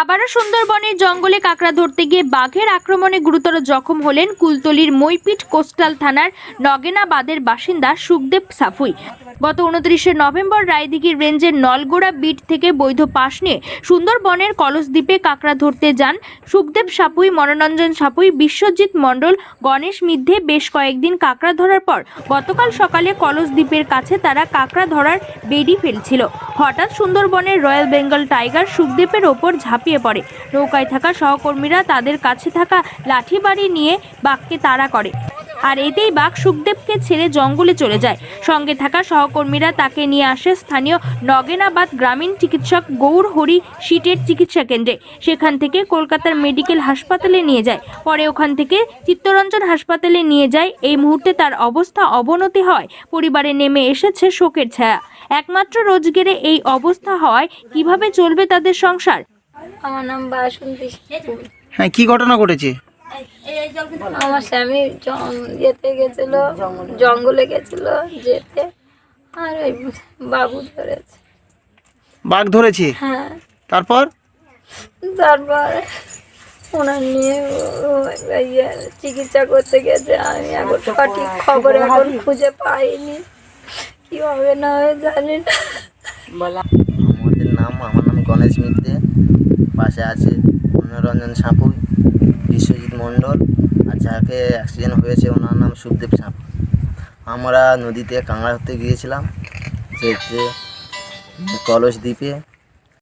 আবারও সুন্দরবনের জঙ্গলে কাঁকড়া ধরতে গিয়ে বাঘের আক্রমণে গুরুতর জখম হলেন কুলতলির মইপিট কোস্টাল থানার নগেনাবাদের বাসিন্দা সুখদেব সাফুই। গত উনত্রিশে নভেম্বর রায়দিঘির রেঞ্জের নলগোড়া বিট থেকে বৈধ পাশ নিয়ে সুন্দরবনের কলসদ্বীপে কাঁকড়া ধরতে যান সুখদেব সাপুই মনোরঞ্জন সাপুই বিশ্বজিৎ মণ্ডল, গণেশ মিদ্ধে বেশ কয়েকদিন কাঁকড়া ধরার পর গতকাল সকালে কলসদ্বীপের কাছে তারা কাঁকড়া ধরার বেডি ফেলছিল। হঠাৎ সুন্দরবনের রয়্যাল বেঙ্গল টাইগার সুখদেবের ওপর ঝাঁপিয়ে পড়ে। নৌকায় থাকা সহকর্মীরা তাদের কাছে থাকা লাঠি বাড়ি নিয়ে বাঘকে তাড়া করে। আর এতেই বাঘ সুখদেবকে ছেড়ে জঙ্গলে চলে যায়। সঙ্গে থাকা সহকর্মীরা তাকে নিয়ে আসে স্থানীয় নগেনাবাদ গ্রামীণ চিকিৎসক গৌর হরি সিটের চিকিৎসা কেন্দ্রে। সেখান থেকে কলকাতার মেডিকেল হাসপাতালে নিয়ে যায়। পরে ওখান থেকে চিত্তরঞ্জন হাসপাতালে নিয়ে যায়। এই মুহূর্তে তার অবস্থা অবনতি হয়। পরিবারে নেমে এসেছে শোকের ছায়া। একমাত্র রোজগেরে এই অবস্থা হওয়ায় কীভাবে চলবে তাদের সংসার? আমার নাম বাসন্তী। হ্যাঁ কি ঘটনা ঘটেছে? আমার স্বামী যেতে গেছিল জঙ্গলে গেছিল যেতে আর ওই বাবু ধরেছে। বাঘ ধরেছে? হ্যাঁ। তারপর? তারপর ওনার নিয়ে ইয়ে চিকিৎসা করতে গেছে। আমি এখন সঠিক খবর এখন খুঁজে পাইনি। কি হবে না হবে জানি না। আমাদের নাম আমার নাম গণেশ মিত্রে পাশে আছে মনোরঞ্জন সাঁপুই বিশ্বজিৎ মণ্ডল, আর যাকে অ্যাক্সিডেন্ট হয়েছে ওনার নাম সুখদেব সাঁপু আমরা নদীতে কাঁকড়া ধরতে গিয়েছিলাম যে কলস দ্বীপে